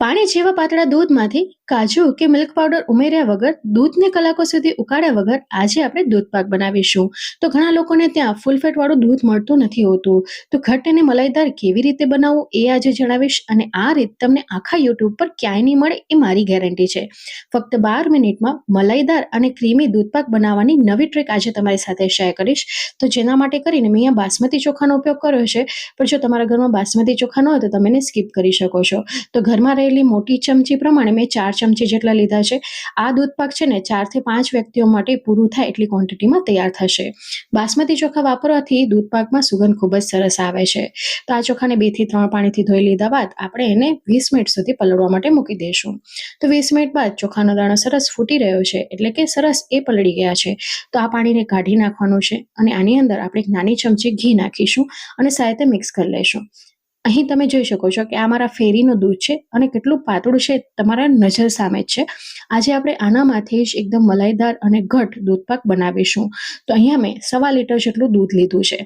પાણી જેવા પાતળા દૂધમાંથી કાજુ કે મિલ્ક પાવડર ઉમેર્યા વગર, દૂધને કલાકો સુધી ઉકાળ્યા વગર આજે આપણે દૂધ પાક બનાવીશું. તો ઘણા લોકોને ત્યાં ફૂલ ફેટ દૂધ મળતું નથી હોતું. તો ઘટ અને મલાઈદાર કેવી રીતે બનાવવું એ આજે જણાવીશ અને આ રીત તમને આખા યુટ્યુબ પર ક્યાંય નહીં મળે એ મારી ગેરંટી છે. ફક્ત બાર મિનિટમાં મલાઈદાર અને ક્રીમી દૂધ પાક બનાવવાની નવી ટ્રીક આજે તમારી સાથે શેર કરીશ. તો જેના માટે કરીને મેં અહીંયા બાસમતી ચોખાનો ઉપયોગ કર્યો છે. પણ જો તમારા ઘરમાં બાસમતી ચોખા ન હોય તો તમે સ્કીપ કરી શકો છો. તો ઘરમાં રહેલી મોટી ચમચી પ્રમાણે મેં ચાર ચમચી જેટલા લીધા છે. આ દૂધ પાક છે ને ચારથી પાંચ વ્યક્તિઓ માટે પૂરું થાય એટલી ક્વોન્ટિટીમાં તૈયાર થશે. બાસમતી ચોખા વાપરવાથી દૂધ પાકમાં સુગંધ ખૂબ જ સરસ આવે છે. તો આ ચોખાને બેથી ત્રણ પાણીથી ધોઈ લીધા બાદ આપણે એને વીસ મિનિટ સુધી પલળવા માટે મૂકી દઈશું. તો વીસ મિનિટ બાદ ચોખાનો દાણો સરસ ફૂટી રહ્યો છે એટલે કે સરસ એ પલળી ગયા છે. તો આ પાણીને કાઢી નાખવાનું છે અને આની અંદર આપણે એક નાની ચમચી ઘી નાખીશું અને સાથે મિક્સ કરી લઈશું. અહીં તમે જોઈ શકો છો કે આ મારા ફેરીનું દૂધ છે અને કેટલું પાતળું છે તમારા નજર સામે છે. આજે આપણે આનામાંથી જ એકદમ મલાઈદાર અને ઘટ દૂધપાક બનાવીશું. તો અહીંયા મેં સવા લીટર જેટલું દૂધ લીધું છે.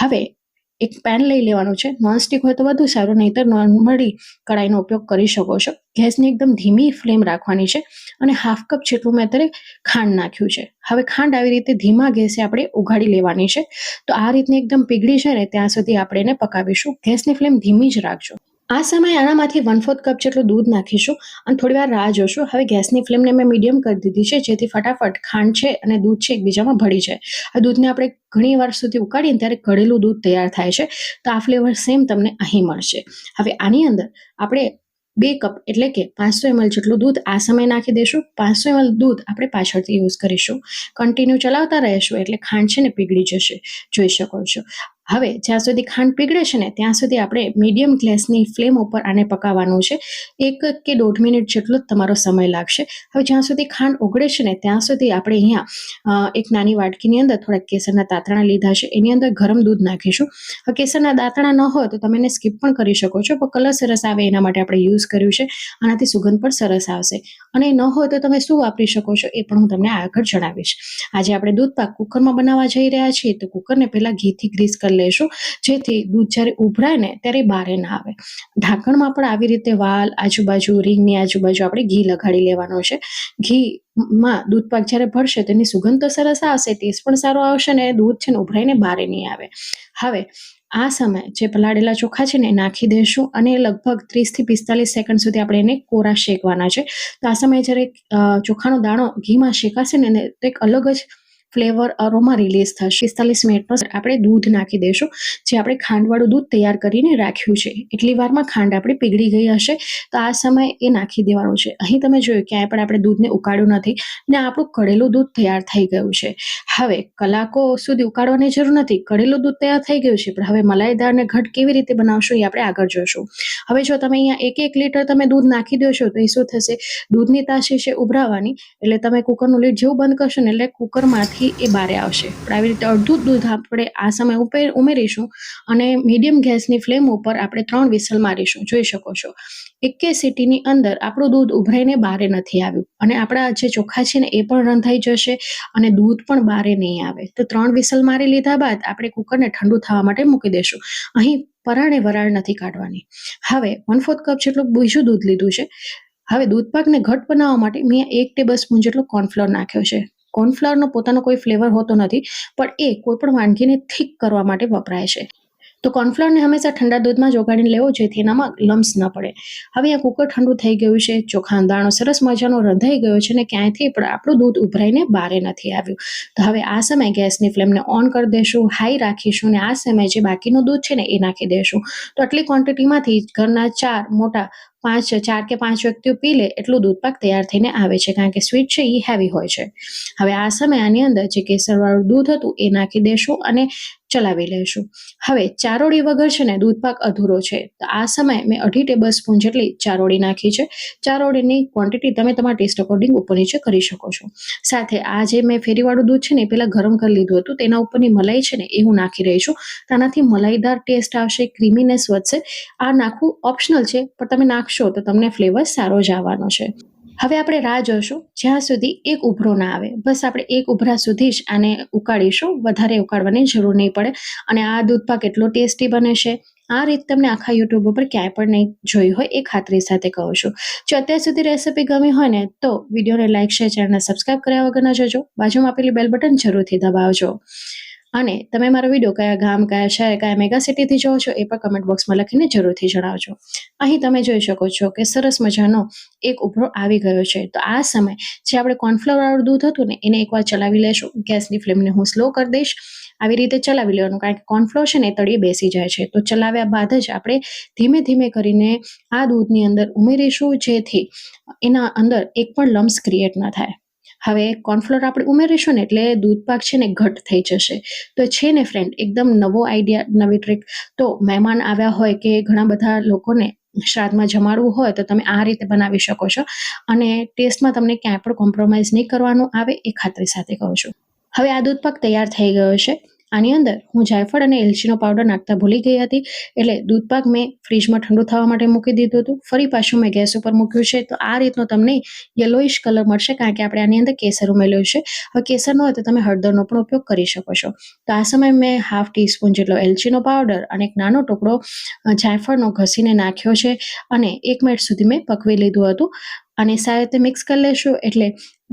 હવે એક પેન લઈ લેવાનું છે. નોનસ્ટિક હોય તો વધુ સારું, નહીતર નોર્મલી કડાઈનો ઉપયોગ કરી શકો છો. ગેસની એકદમ ધીમી ફ્લેમ રાખવાની છે અને હાફ કપ જેટલું મેં અત્યારે ખાંડ નાખ્યું છે. હવે ખાંડ આવી રીતે ધીમા ગેસે આપણે ઉઘાડી લેવાની છે. તો આ રીતની એકદમ પીગળી છે ને, ત્યાં સુધી આપણે એને પકાવીશું. ગેસની ફ્લેમ ધીમી જ રાખજો. આ સમયે આનામાંથી વન ફોર્થ કપ જેટલું દૂધ નાખીશું અને થોડી વાર રાહ જોશું. હવે ગેસની ફ્લેમને મેં મીડિયમ કરી દીધી છે, જેથી ફટાફટ ખાંડ છે અને દૂધ છે એકબીજામાં ભળી જાય. આ દૂધને આપણે ઘણી વાર સુધી ઉકાળીને ત્યારે ઘડેલું દૂધ તૈયાર થાય છે. તો આ ફ્લેવર સેમ તમને અહીં મળશે. હવે આની અંદર આપણે બે કપ એટલે કે પાંચસો એમએલ જેટલું દૂધ આ સમયે નાખી દઈશું. પાંચસો એમએલ દૂધ આપણે પાછળથી યુઝ કરીશું. કન્ટિન્યુ ચલાવતા રહીશું એટલે ખાંડ છે ને પીગળી જશે. જોઈ શકો છો. હવે જ્યાં સુધી ખાંડ પીગળે છે ને, ત્યાં સુધી આપણે મીડિયમ ગ્લેસની ફ્લેમ ઉપર આને પકાવવાનું છે. એક કે દોઢ મિનિટ જેટલો જ તમારો સમય લાગશે. હવે જ્યાં સુધી ખાંડ ઓગળે છે ને, ત્યાં સુધી આપણે અહીંયા એક નાની વાટકીની અંદર થોડાક કેસરના તાતણા લીધા છે. એની અંદર ગરમ દૂધ નાખીશું. હવે કેસરના દાંતણા ન હોય તો તમે એને સ્કીપ પણ કરી શકો છો, પણ કલર સરસ આવે એના માટે આપણે યુઝ કર્યું છે. આનાથી સુગંધ પણ સરસ આવશે. અને ન હોય તો તમે શું વાપરી શકો છો એ પણ હું તમને આગળ જણાવીશ. આજે આપણે દૂધ પાક કુકરમાં બનાવવા જઈ રહ્યા છીએ, તો કુકરને પહેલાં ઘીથી ગ્રીસ કરી લેશું. જેથી દૂધ જ્યારે ઉભરાય ને ત્યારે બારે ના આવે. ઢાંકણમાં પણ આવી રીતે વાલ, આજુબાજુ રીંગની આજુબાજુ આપણે ઘી લગાડી લેવાનો છે. ઘી માં દૂધ પાક જ્યારે ભરશે તેની સુગંધ તો સરસ આવશે, ટેસ્ટ પણ સારો આવશે ને દૂધ છે ને ઉભરાઈને બારે નહીં આવે. હવે, આ સમય જે પલાળેલા ચોખા છે ને નાખી દઈશું અને લગભગ ત્રીસથી પિસ્તાલીસ સેકન્ડ સુધી આપણે એને કોરા શેકવાના છે. તો આ સમયે જ્યારે ચોખાનો દાણો ઘીમાં શેકાશે ને તો એક અલગ જ ફ્લેવર અરોમા રિલીઝ થશે. પિસ્તાલીસ મિનિટમાં આપણે દૂધ નાખી દઈશું, જે આપણે ખાંડવાળું દૂધ તૈયાર કરીને રાખ્યું છે. એટલી વારમાં ખાંડ આપણી પીગળી ગઈ હશે, તો આ સમયે એ નાખી દેવાનું છે. અહીં તમે જોયું, ક્યાંય પણ આપણે દૂધને ઉકાળ્યું નથી ને આપણું કળેલું દૂધ તૈયાર થઈ ગયું છે. હવે, કલાકો સુધી ઉકાળવાની જરૂર નથી. કળેલું દૂધ તૈયાર થઈ ગયું છે, પણ હવે મલાઈદાર ને ઘટ કેવી રીતે બનાવશો એ આપણે આગળ જોશું. હવે જો તમે અહીંયા એક એક લીટર તમે દૂધ નાખી દો છો, તો એ શું થશે? દૂધની તાસી છે ઉભરાવાની, એટલે તમે કુકરનું લીડ જેવું બંધ કરશો ને એટલે કુકરમાંથી પછી એ બારે આવશે. પણ આવી રીતે અડધું દૂધ આપણે આ સમય ઉપર ઉમેરીશું અને મીડિયમ ગેસની ફ્લેમ ઉપર આપણે ત્રણ વિસલ મારીશું. જોઈ શકો છો. એકે સિટીની અંદર આપણું દૂધ ઉભરાઈને બારે નથી આવ્યું. અને આપણા જે ચોખા છે ને, એ પણ રંધાઈ જશે અને દૂધ પણ બારે નહીં આવે. તો ત્રણ વિસલ મારી લીધા બાદ આપણે કુકરને ઠંડુ થવા માટે મૂકી દઈશું અહીં પરાણે વરાળ નથી કાઢવાની. હવે વન ફોર્થ કપ જેટલું બીજું દૂધ લીધું છે. હવે દૂધ પાકને ઘટ બનાવવા માટે મેં એક ટેબલ સ્પૂન જેટલો કોર્નફ્લોર નાખ્યો છે. કોર્નફ્લાવરનો પોતાનો કોઈ ફ્લેવર હોતો નથી, પણ એ કોઈ પણ વાનગીને થીક કરવા માટે વપરાય છે. તો કોર્નફ્લાવરને હંમેશા ઠંડા દૂધમાં જ ઓગાળીને લેવો જેથી એનામાં લમ્સ ન પડે. હવે આ કુકર ઠંડુ થઈ ગયું છે, ચોખા દાણો સરસ મજાનો રંધાઈ ગયો છે ને ક્યાંયથી પણ આપણું દૂધ ઉભરાઈને બારે નથી આવ્યું. તો હવે આ સમયે ગેસની ફ્લેમને ઓન કરી દેશું, હાઈ રાખીશું અને આ સમયે જે બાકીનું દૂધ છે ને એ નાખી દેશું. તો આટલી ક્વોન્ટિટીમાંથી ઘરના ચાર મોટા પાંચ, ચાર કે પાંચ વ્યક્તિઓ પી લે એટલું દૂધ પાક તૈયાર થઈને આવે છે કારણ કે સ્વીટ છે એ હેવી હોય છે. હવે આ સમય આની અંદર જે કેસરવાળું દૂધ હતું, એ નાખી દેશું અને ચલાવી લઈશું. હવે ચારોળી વગર છે ને દૂધ પાક અધૂરો છે. તો આ સમયે મેં અઢી ટેબલ સ્પૂન જેટલી ચારોળી નાખી છે. ચારોળીની ક્વોન્ટિટી તમે તમારા ટેસ્ટ અકોર્ડિંગ ઉપર નીચે કરી શકો છો. સાથે આ જે મેં ફેરીવાળું દૂધ છે ને એ પહેલાં ગરમ કરી લીધું હતું. તેના ઉપરની મલાઈ છે ને એ હું નાખી રહી છું. તેનાથી મલાઈદાર ટેસ્ટ આવશે ક્રીમીનેસ વધશે. આ નાખવું ઓપ્શનલ છે, પણ તમે નાખશો તો તમને ફ્લેવર સારો જ આવવાનો છે. હવે આપણે રાહ જોઈશું. જ્યાં સુધી એક ઉભરો ના આવે. બસ આપણે એક ઉભરા સુધી જ આને ઉકાળીશું. વધારે ઉકાળવાની જરૂર નહીં પડે. અને આ દૂધ પાક એટલો ટેસ્ટી બને છે. આ રીત તમને આખા યુટ્યુબ ઉપર ક્યાંય પણ નહીં જોઈ હોય એ ખાતરી સાથે કહું છું. જો અત્યાર સુધી રેસિપી ગમી હોય ને, તો વિડીયોને લાઇક શેર, ચેનલને સબસ્ક્રાઇબ કર્યા વગર ન જજો. બાજુમાં આપેલી બેલ બટન જરૂરથી દબાવજો. અને તમે મારો વીડિયો કયા ગામ, કયા શહેર, કયા મેગા સિટીથી જોવો છો એ પણ કમેન્ટ બોક્સમાં લખીને જરૂરથી જણાવજો. અહીં તમે જોઈ શકો છો કે સરસ મજાનો એક ઉભરો આવી ગયો છે. તો આ સમય જે આપણે કોર્નફ્લાવરવાળું દૂધ હતું ને, એને એકવાર ચલાવી લેશું. ગેસની ફ્લેમને હું સ્લો કરી દઈશ. આવી રીતે ચલાવી લેવાનું કારણ કે કોર્નફ્લોર છે ને એ તળિયે બેસી જાય છે. તો ચલાવ્યા બાદ જ આપણે ધીમે ધીમે કરીને આ દૂધની અંદર ઉમેરીશું જેથી એના અંદર એક પણ લમ્સ ક્રિએટ ન થાય. હવે કોર્નફ્લોર આપણે ઉમેરીશું ને એટલે દૂધ પાક છે ને ઘટ થઈ જશે. તો છે ને ફ્રેન્ડ એકદમ નવો આઈડિયા નવી ટ્રીક તો મહેમાન આવ્યા હોય કે ઘણા બધા લોકોને શ્રાદ્ધમાં જમાડવું હોય તો તમે આ રીતે બનાવી શકો છો. અને ટેસ્ટમાં તમને ક્યાંય પણ કોમ્પ્રોમાઇઝ નહીં કરવાનું આવે એ ખાતરી સાથે કહું છું. હવે આ દૂધ પાક તૈયાર થઈ ગયો છે. આની અંદર હું જાયફળ અને એલચીનો પાવડર નાખતા ભૂલી ગઈ હતી. એટલે દૂધ પાક મેં ફ્રીજમાં ઠંડુ થવા માટે મૂકી દીધું હતું. ફરી પાછું મેં ગેસ ઉપર મૂક્યું છે. તો આ રીતનો તમને યલોઇશ કલર મળશે કારણ કે આપણે આની અંદર કેસર ઉમેર્યું છે. હવે કેસર ન હોય તો તમે હળદરનો પણ ઉપયોગ કરી શકો છો. તો આ સમયે મેં હાફ ટીસ્પૂન જેટલો એલચીનો પાવડર અને એક નાનો ટુકડો જાયફળનો ઘસીને નાખ્યો છે. અને એક મિનિટ સુધી મેં પકવી લીધું હતું. અને સારી રીતે મિક્સ કરી લેશું એટલે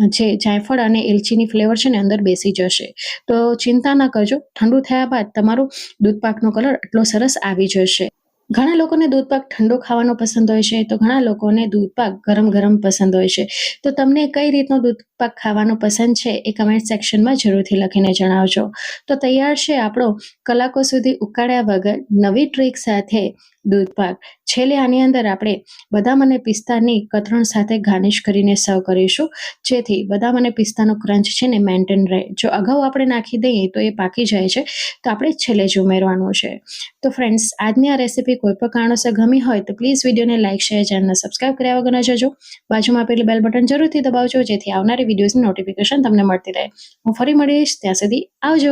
જે જાયફળ અને એલચીની ફ્લેવર છે ને અંદર બેસી જશે. તો ચિંતા ના કરજો, ઠંડુ થયા બાદ તમારું દૂધપાકનો કલર એટલો સરસ આવી જશે. ઘણા લોકોને દૂધપાક ઠંડો ખાવાનો પસંદ હોય છે, તો ઘણા લોકોને દૂધપાક ગરમ ગરમ પસંદ હોય છે. તો તમને કઈ રીતનો દૂધપાક ખાવાનો પસંદ છે એ કમેન્ટ સેક્શનમાં જરૂરથી લખીને જણાવજો. તો તૈયાર છે આપણો કલાકો સુધી ઉકાળ્યા વગર નવી ટ્રીક સાથે દૂધ પાક. છેલ્લે આની અંદર આપણે બદામ અને પિસ્તાની કતરણ સાથે ગાર્નિશ કરીને સર્વ કરીશું. જેથી બદામ અને પિસ્તાનો ક્રંચ છે ને મેન્ટેન રહે. જો અગાઉ આપણે નાખી દઈએ તો એ પાકી જાય છે. તો આપણે છેલ્લે જ ઉમેરવાનું છે. તો ફ્રેન્ડ્સ આજની આ રેસીપી કોઈ પણ કારણોસર ગમી હોય તો પ્લીઝ વિડીયોને લાઇક શેર ચેનલને સબસ્ક્રાઇબ કર્યા વગર ન જજો. બાજુમાં આપેલું બેલ બટન જરૂરથી દબાવજો જેથી આવનારી વિડીયોઝની નોટિફિકેશન તમને મળતી રહે. હું ફરી મળીશ. ત્યાં સુધી આવજો.